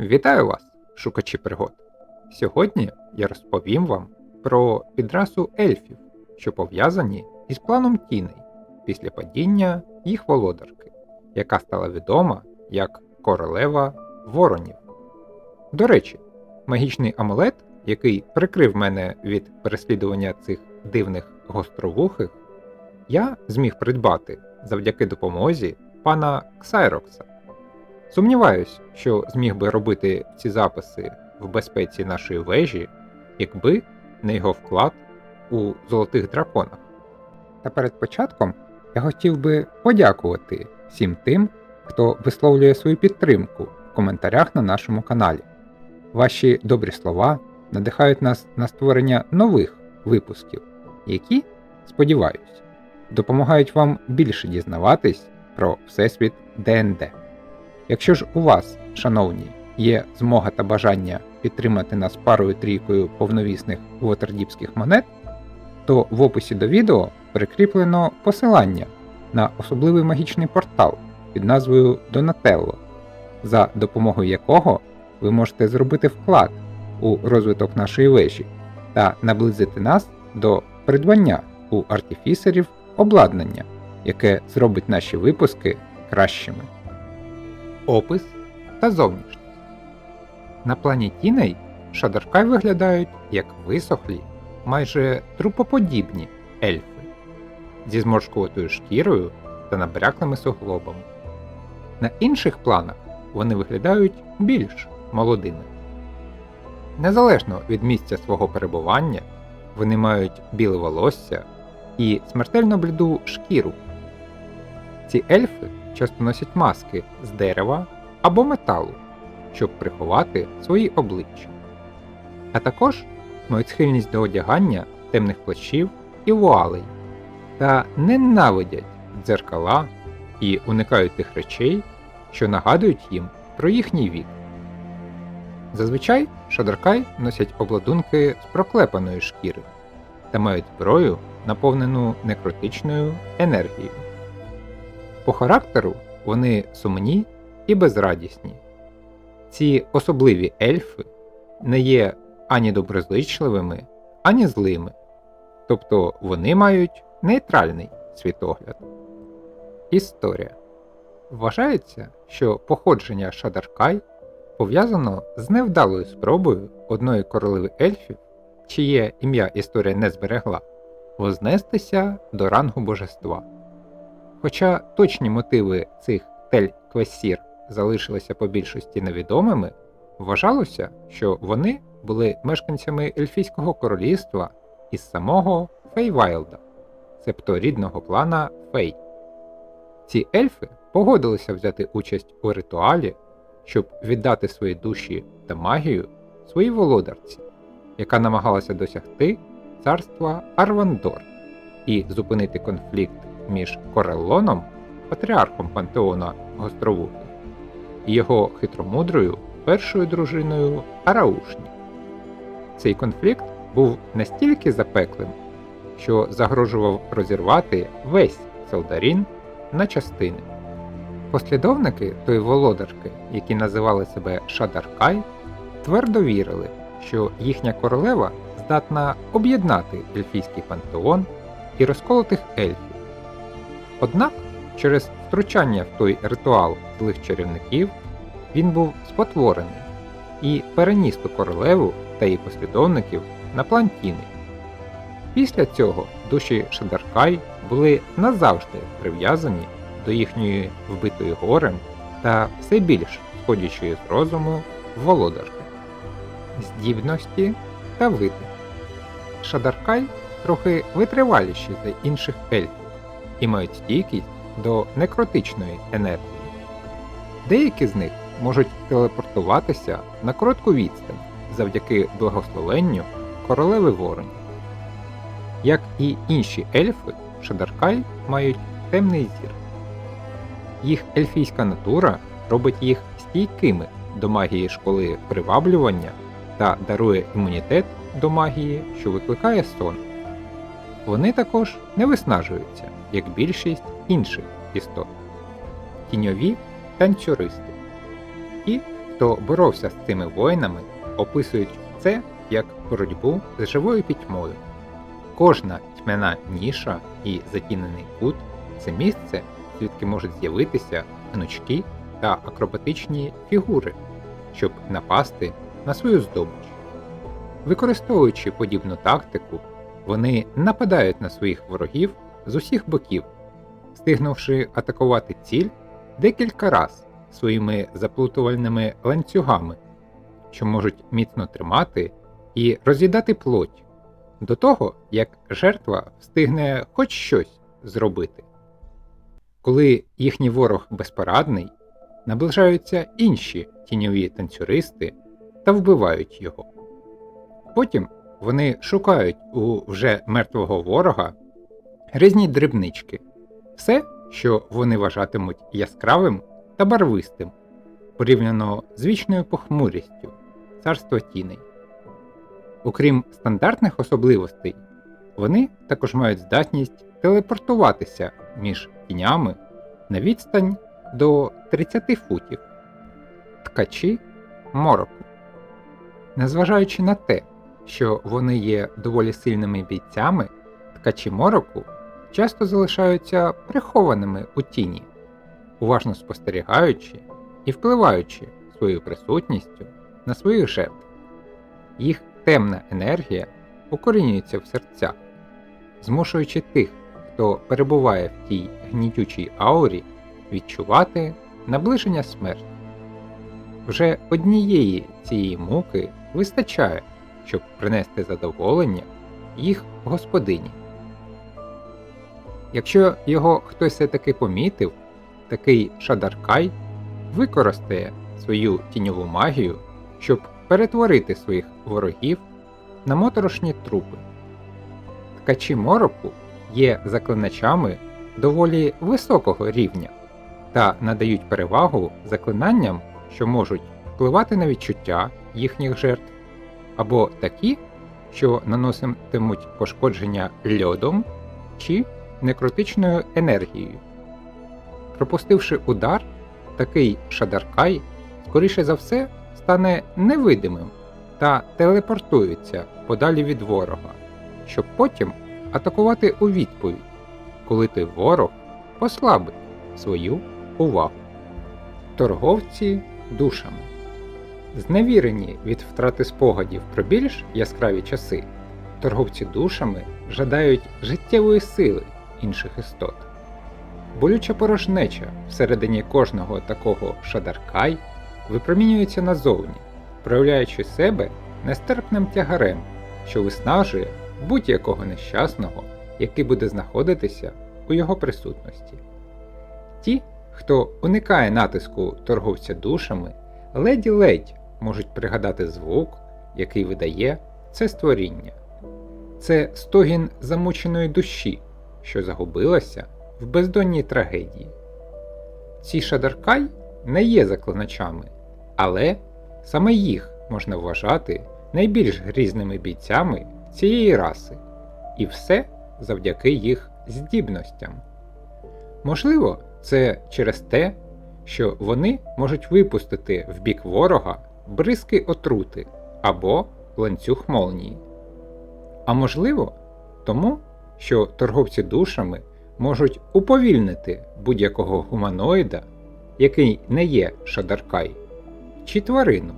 Вітаю вас, шукачі пригод! Сьогодні я розповім вам про підрасу ельфів, що пов'язані із планом тіней після падіння їх володарки, яка стала відома як королева воронів. До речі, магічний амулет, який прикрив мене від переслідування цих дивних гостровухих, я зміг придбати завдяки допомозі пана Ксайрокса. Сумніваюсь, що зміг би робити ці записи в безпеці нашої вежі, якби не його вклад у золотих драконах. Та перед початком я хотів би подякувати всім тим, хто висловлює свою підтримку в коментарях на нашому каналі. Ваші добрі слова надихають нас на створення нових випусків, які, сподіваюсь, допомагають вам більше дізнаватись про Всесвіт ДНД. Якщо ж у вас, шановні, є змога та бажання підтримати нас парою трійкою повновісних вотердіпських монет, то в описі до відео прикріплено посилання на особливий магічний портал під назвою Donatello, за допомогою якого ви можете зробити вклад у розвиток нашої вежі та наблизити нас до придбання у артифісерів обладнання, яке зробить наші випуски кращими. Опис та зовнішність. На плані тіней шадаркай виглядають як висохлі, майже трупоподібні ельфи зі зморшкуватою шкірою та набряклими суглобами. На інших планах вони виглядають більш молодими. Незалежно від місця свого перебування, вони мають біле волосся і смертельно бліду шкіру. Ці ельфи часто носять маски з дерева або металу, щоб приховати свої обличчя. А також мають схильність до одягання темних плащів і вуалей та ненавидять дзеркала і уникають тих речей, що нагадують їм про їхній вік. Зазвичай шадаркай носять обладунки з проклепаної шкіри та мають зброю, наповнену некротичною енергією. По характеру вони сумні і безрадісні. Ці особливі ельфи не є ані доброзичливими, ані злими, тобто вони мають нейтральний світогляд. Історія Вважається, що походження Шадаркай пов'язано з невдалою спробою одної королеви ельфів, чиє ім'я історія не зберегла, вознестися до рангу божества. Хоча точні мотиви цих тель-квесір залишилися по більшості невідомими, вважалося, що вони були мешканцями Ельфійського королівства із самого Фейвайлда, себто рідного клана Фей. Ці ельфи погодилися взяти участь у ритуалі, щоб віддати свої душі та магію своїй володарці, яка намагалася досягти царства Арвандор і зупинити конфлікт між Кореллоном, патріархом пантеона Гостровухи, і його хитромудрою першою дружиною Араушні. Цей конфлікт був настільки запеклим, що загрожував розірвати весь Селдарін на частини. Послідовники тої володарки, які називали себе Шадаркай, твердо вірили, що їхня королева здатна об'єднати ельфійський пантеон і розколотих ельфів. Однак через втручання в той ритуал злих чарівників він був спотворений і переніс ту королеву та її послідовників на план Тіни. Після цього душі Шадаркай були назавжди прив'язані до їхньої вбитої горем та все більш сходячої з розуму володарки, здібності та види. Шадаркай трохи витриваліші за інших ельфів і мають стійкість до некротичної енергії. Деякі з них можуть телепортуватися на коротку відстань завдяки благословенню королеви воронів. Як і інші ельфи, Шадаркай мають темний зір. Їх ельфійська натура робить їх стійкими до магії школи приваблювання та дарує імунітет до магії, що викликає сон. Вони також не виснажуються, як більшість інших істот. Тіньові танцюристи. І хто боровся з цими воїнами, описують це як боротьбу з живою пітьмою. Кожна тьмяна ніша і затінений кут це місце, звідки можуть з'явитися гнучки та акробатичні фігури, щоб напасти на свою здобич. Використовуючи подібну тактику, вони нападають на своїх ворогів з усіх боків, встигнувши атакувати ціль декілька раз своїми заплутувальними ланцюгами, що можуть міцно тримати і роз'їдати плоть до того, як жертва встигне хоч щось зробити. Коли їхній ворог безпорадний, наближаються інші тіньові танцюристи та вбивають його. Потім вони шукають у вже мертвого ворога різні дрібнички, все, що вони вважатимуть яскравим та барвистим, порівняно з вічною похмурістю царства тіней. Окрім стандартних особливостей, вони також мають здатність телепортуватися між тінями на відстань до 30 футів, ткачі мороку. Незважаючи на те, що вони є доволі сильними бійцями, ткачі мороку часто залишаються прихованими у тіні, уважно спостерігаючи і впливаючи своєю присутністю на своїх жертв. Їх темна енергія укорінюється в серцях, змушуючи тих, хто перебуває в тій гнітючій аурі, відчувати наближення смерті. Вже однієї цієї муки вистачає, щоб принести задоволення їх господині. Якщо його хтось все-таки помітив, такий Шадаркай використає свою тіньову магію, щоб перетворити своїх ворогів на моторошні трупи. Ткачі мороку є заклиначами доволі високого рівня та надають перевагу заклинанням, що можуть впливати на відчуття їхніх жертв, або такі, що наноситимуть пошкодження льодом чи некротичною енергією. Пропустивши удар, такий шадаркай, скоріше за все, стане невидимим та телепортується подалі від ворога, щоб потім атакувати у відповідь, коли той ворог послабить свою увагу. Торговці душами. Зневірені від втрати спогадів про більш яскраві часи, торговці душами жадають життєвої сили інших істот. Болюча порожнеча всередині кожного такого шадаркай випромінюється назовні, проявляючи себе нестерпним тягарем, що виснажує будь-якого нещасного, який буде знаходитися у його присутності. Ті, хто уникає натиску торговця душами, ледь-ледь можуть пригадати звук, який видає це створіння. Це стогін замученої душі, що загубилася в бездонній трагедії. Ці шадаркай не є заклиначами, але саме їх можна вважати найбільш грізними бійцями цієї раси, і все завдяки їх здібностям. Можливо, це через те, що вони можуть випустити в бік ворога бризки отрути або ланцюг молнії. А можливо, тому, що торговці душами можуть уповільнити будь-якого гуманоїда, який не є шадаркай, чи тварину,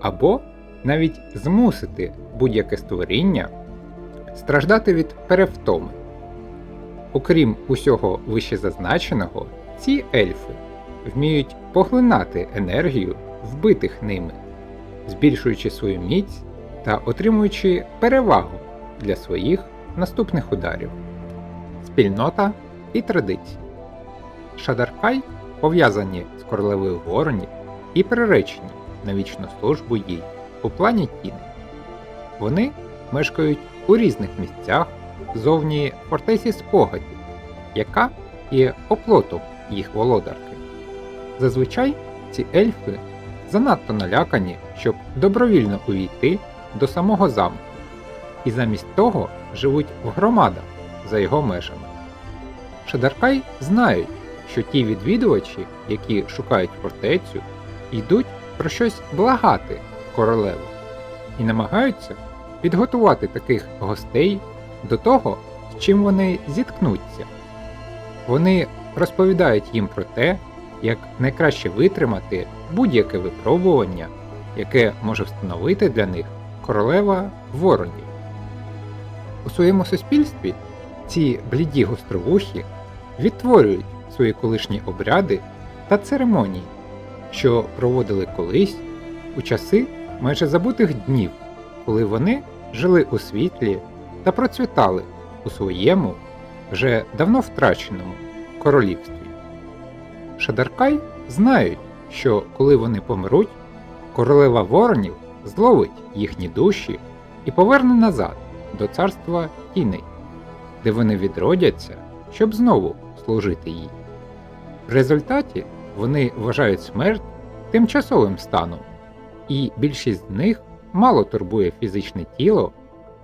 або навіть змусити будь-яке створіння страждати від перевтоми. Окрім усього вищезазначеного, ці ельфи вміють поглинати енергію вбитих ними, збільшуючи свою міць та отримуючи перевагу для своїх наступних ударів. Спільнота і традиції. Шадаркай пов'язані з королевою воронів і приречені на вічну службу їй у плані тіни. Вони мешкають у різних місцях зовні фортеці спогадів, яка є оплотом їх володарки. Зазвичай ці ельфи занадто налякані, щоб добровільно увійти до самого замку, і замість того живуть в громадах за його межами. Шадаркай знають, що ті відвідувачі, які шукають фортецю, йдуть про щось благати королеву і намагаються підготувати таких гостей до того, з чим вони зіткнуться. Вони розповідають їм про те, як найкраще витримати будь-яке випробування, яке може встановити для них королева воронів. У своєму суспільстві ці бліді гостровухи відтворюють свої колишні обряди та церемонії, що проводили колись у часи майже забутих днів, коли вони жили у світлі та процвітали у своєму вже давно втраченому королівстві. Шадаркай знають, що коли вони помруть, королева воронів зловить їхні душі і поверне назад до царства тіней, де вони відродяться, щоб знову служити їй. В результаті вони вважають смерть тимчасовим станом, і більшість з них мало турбує фізичне тіло,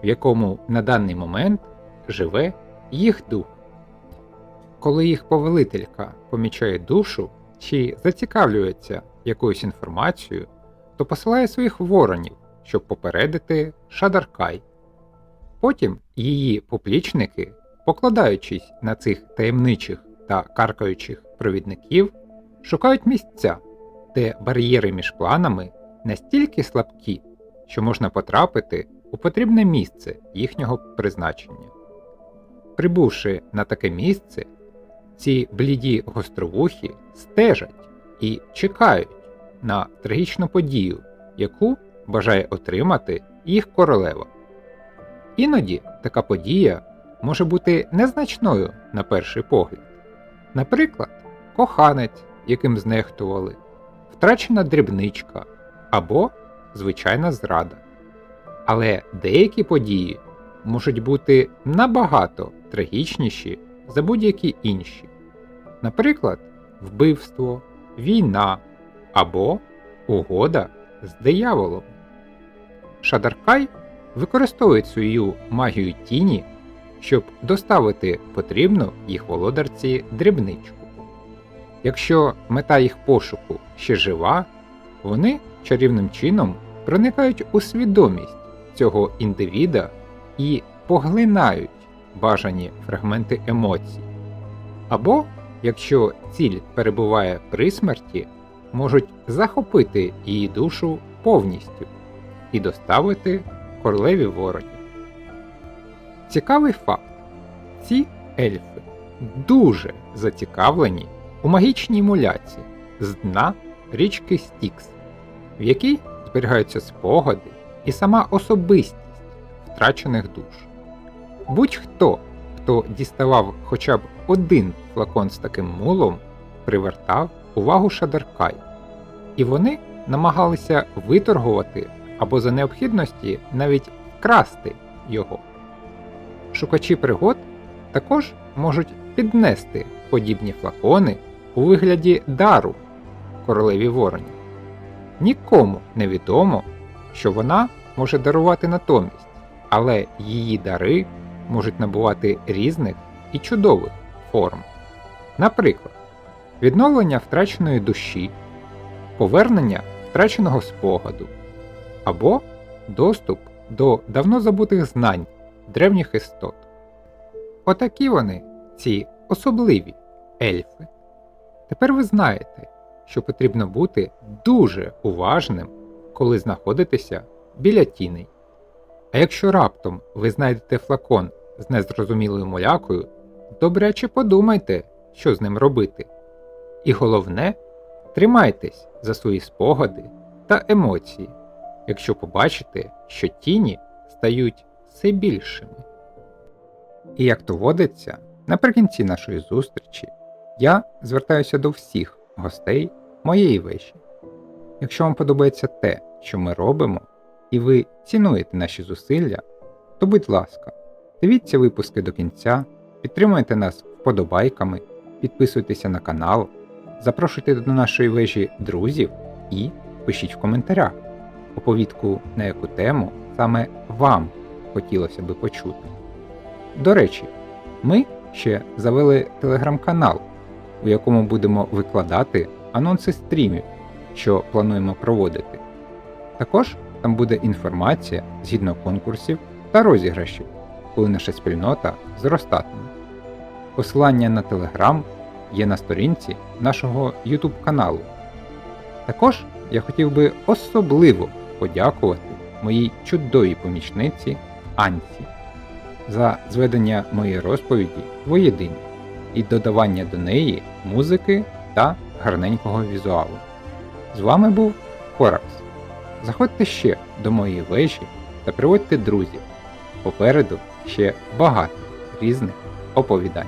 в якому на даний момент живе їх дух. Коли їх повелителька помічає душу чи зацікавлюється якоюсь інформацією, то посилає своїх воронів, щоб попередити Шадаркай. Потім її поплічники, покладаючись на цих таємничих та каркаючих провідників, шукають місця, де бар'єри між планами настільки слабкі, що можна потрапити у потрібне місце їхнього призначення. Прибувши на таке місце, ці бліді гостровухи стежать і чекають на трагічну подію, яку бажає отримати їх королева. Іноді така подія може бути незначною на перший погляд. Наприклад, коханець, яким знехтували, втрачена дрібничка або звичайна зрада. Але деякі події можуть бути набагато трагічніші за будь-які інші. Наприклад, вбивство, війна або угода з дияволом. Шадаркай використовує свою магію тіні, щоб доставити потрібну їх володарці дрібничку. Якщо мета їх пошуку ще жива, вони чарівним чином проникають у свідомість цього індивіда і поглинають бажані фрагменти емоцій. Або, якщо ціль перебуває при смерті, можуть захопити її душу повністю і доставити королеві воронів. Цікавий факт: ці ельфи дуже зацікавлені у магічній муляці з дна річки Стікс, в якій зберігаються спогади і сама особистість втрачених душ. Будь-хто, хто діставав хоча б один флакон з таким мулом, привертав увагу Шадаркай, і вони намагалися виторгувати або за необхідності навіть вкрасти його. Шукачі пригод також можуть піднести подібні флакони у вигляді дару королеві воронів. Нікому не відомо, що вона може дарувати натомість, але її дари можуть набувати різних і чудових форм. Наприклад, відновлення втраченої душі, повернення втраченого спогаду або доступ до давно забутих знань древніх істот. Отакі вони, ці особливі ельфи. Тепер ви знаєте, що потрібно бути дуже уважним, коли знаходитеся біля тіней. А якщо раптом ви знайдете флакон з незрозумілою молякою, добряче подумайте, що з ним робити. І головне, тримайтесь за свої спогади та емоції, якщо побачите, що тіні стають все більшими. І як то водиться, наприкінці нашої зустрічі я звертаюся до всіх гостей моєї вежі. Якщо вам подобається те, що ми робимо, і ви цінуєте наші зусилля, то будь ласка, дивіться випуски до кінця, підтримуйте нас вподобайками, підписуйтеся на канал, запрошуйте до нашої вежі друзів і пишіть в коментарях оповідку на яку тему саме вам хотілося би почути. До речі, ми ще завели телеграм-канал, у якому будемо викладати анонси стрімів, що плануємо проводити. Також там буде інформація згідно конкурсів та розіграшів, коли наша спільнота зростатиме. Посилання на Telegram є на сторінці нашого YouTube каналу. Також я хотів би особливо подякувати моїй чудовій помічниці Анці за зведення моєї розповіді воєдино і додавання до неї музики та гарненького візуалу. З вами був Коракс. Заходьте ще до моєї вежі та приводьте друзів. Попереду ще багато різних оповідань.